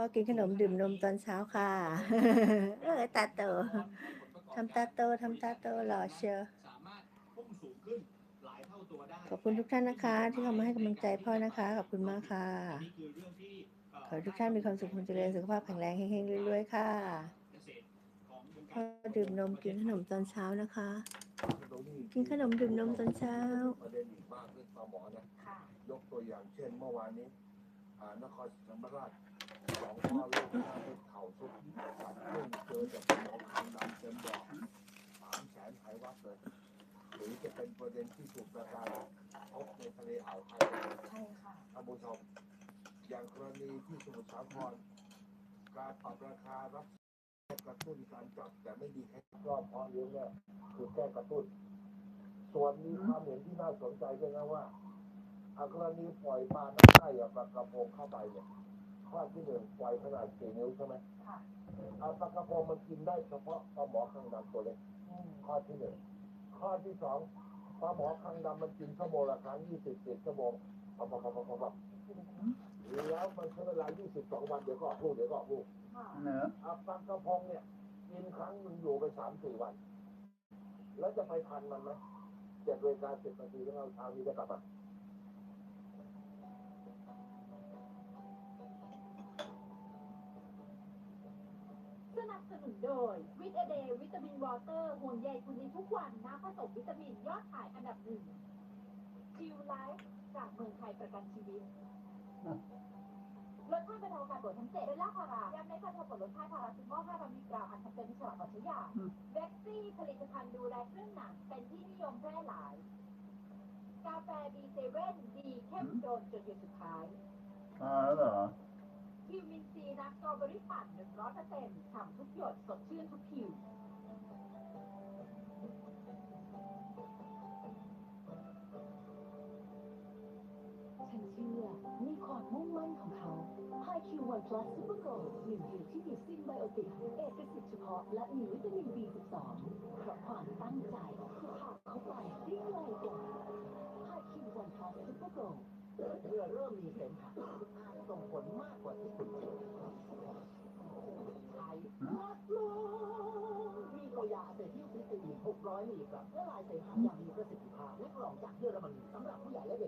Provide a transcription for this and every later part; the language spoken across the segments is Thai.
พ่อกินขนมดื่มนมตอนเช้าค่ะ เออตาโตทำตาโตทำตาโตหล่อเชียวสามารถพุ่งสูงขึ้นหลายเท่าตัวได้ขอบคุณทุกท่านนะคะ ที่เข้ามาให้กำลังใจพ่อนะคะ ขอบคุณมากค่ะอันนี้คือเรื่องที่เขอให้ทุกท่านมีความสุขความเจริญสุขภาพแข็งแรงเฮงๆรวยๆค่ะเกษตรของวงพ่กาอรดื่มนมกินขนมตอนเช้านะคะตรงนี้กินขนมดื่มนมตอนเช้าประเด็นอีกมากเรื่องปลาหมอนะยกตัวอย่างเช่นเมื่อวานนี้อ่านครศรีธรรมราชสองพ่อลูก หน้าเป็นเข่าทุกตัดเรื่องเจอจากหมอคันดำเต็มดอกสามแสนหายวับเลยหรือจะเป็นประเด็นที่ถูกประการพบในทะเลอ่าวไทยใช่ค่ะท่านผู้ชมอย่างกรณีที่สมุทรสาครการปรับราคารับกระตุ้นการจับแต่ไม่ดีให้รอบพาะเลี้ยงเนี่ยคือแก้กระตุ้น ส่วนมีความเห็นที่น่าสนใจด้วยนะว่า กรณีปล่อยปลาน้ำไข่อะปลากระพงเข้าไปเนี่ย ข้อที่หนึ่งปล่อยขนาดสี่นิ้วใช่ไหมค่ะเอาปลากระพงมันกินได้เฉพาะปลาหมอข้างดำตัวเล็กอืมข้อที่หนึ่งข้อที่สองปลาหมอข้างดำมันกินชั่วโมงละครั้งยี่สิบสิบชั่วโมงปับปับปับปับปับแล้วมันใช้เวลายี่สิบสองวันเดี๋ยวก็ออกลูกเดี๋ยวก็ออกลูกค่ะเนอะเอาปลากระพงเนี่ยกินครั้งหนึ่งอยู่ไปสามสี่วัน แล้วจะไปทันมันไหมเจ็ดเวลาสิบนาทีแล้วเอาเช้านี้จะกลับมา สนับสนุนโดยวิตาเดย์วิตามินวอเตอร์ห่วงใยคุณในทุกวันน้ำผสมวิตามินยอดขายอันดับหนึ่งจิวไลฟ์จากเมืองไทยประกันชีวิตลดค่าบรรเทาการปวดทั้งเจ็บเป็นล่าพาราย้ำในการทำปวดลดค่าพาราซิมอล500มิลลิกรัมอันทำเป็นฉลากปัจจัยาเว็กซี่ผลิตภัณฑ์ดูแลเครื่องหนังเป็นที่นิยมแพร่หลาย กาแฟบีเซเว่นดีเข้มจนจนหยดสุดท้ายอ่าแล้วเหรอ วิตามินซีน้ำสตรอเบอรี่ปั่นหนึ่งร้อยเปอร์เซ็นต์ฉ่ำทุกหยดสดชื่นทุกผิวฉันเชื่อในความมุ่งมั่นของเขา HiQ One Plus Super Gold หนึ่งเดียวที่มีซิงไบโอติกเอกสิทธิ์เฉพาะและมีวิตามิน B12 เพราะความ เมื่อเริ่มมีเข็มขัดอาจส่งผลมากกว่าที่คุณคิดใช้ลัดลงมีตัวยาเสพติดซิสเตอีน600มิลลิกรัมและลายเสพติดอย่างมีประสิทธิภาพและกรองจากเยอรมนีสำหรับผู้ใหญ่และเด็ก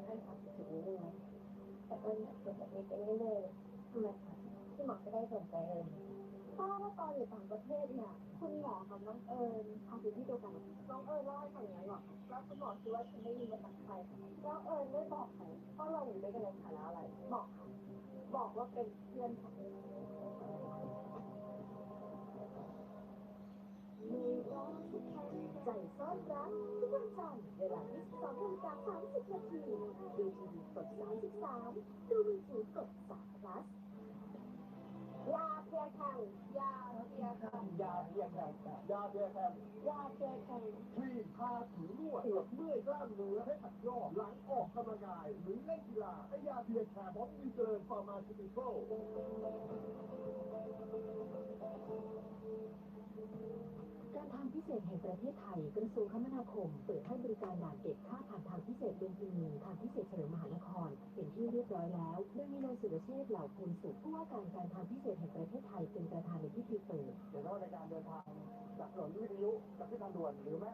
ที่ไฟเทคบานาแบกฟาร์มเฮาส์อิงลิชเรื่อยนนุ่มเด้งพิเศษ30บาทถึงนี้ด้วยแต่เอิญอยากเป็นแบบนี้ไปเรื่อยๆทำไมคะที่หมอจะได้สนใจเอิญเพราะว่าตอนอยู่ต่างประเทศเนี่ยคุณหมอกับน้องเอิญทำอยู่ที่เดียวกันน้องเอิญเล่าให้ฟังอย่างนั้หรอแล้วคุณหมอคิดว่าฉันได้ยินมาจากใครแล้วเอิญได้บอกใครเพราะเราอยู่ด้วยกันในฐานะอะไรบอกค่ะบอกว่าเป็นเพื่อนค่ะ ใจซ่อนรักทุกวันจันทร์เวลา22นาฬิกา30นาทีดูทีวีกด 33 ดูมือถือกด3 plus ยาเพียแคังยาเพียแคังยาเพียแคมยาเพียแคมยาเพียแคังครีมทาผิวนวดปวดเมื่อยกล้ามเนื้อให้ขัดย่อหลังออกกำลังกายหรือเล่นกีฬาให้ยาเพียแคมพร้อมมีเจริญฟาร์มาซิติคอล พิเศษแห่งประเทศไทยกระทรวงคมนาคม เปิดให้บริการด่านเก็บค่าผ่านทางพิเศษเป็นทีหนึ่งทางพิเศษเฉลิมมหานคร เป็นที่เรียบร้อยแล้วโดยมีนายสุรเชษฐ์เหล่าภูลสุขผู้ว่าการการทางพิเศษแห่งประเทศไทยเป็นประธานในพิธีเปิดเดี๋ยวเราในการเดินทางจากถนนวิทยุจากที่ทางด่วนหรือแม้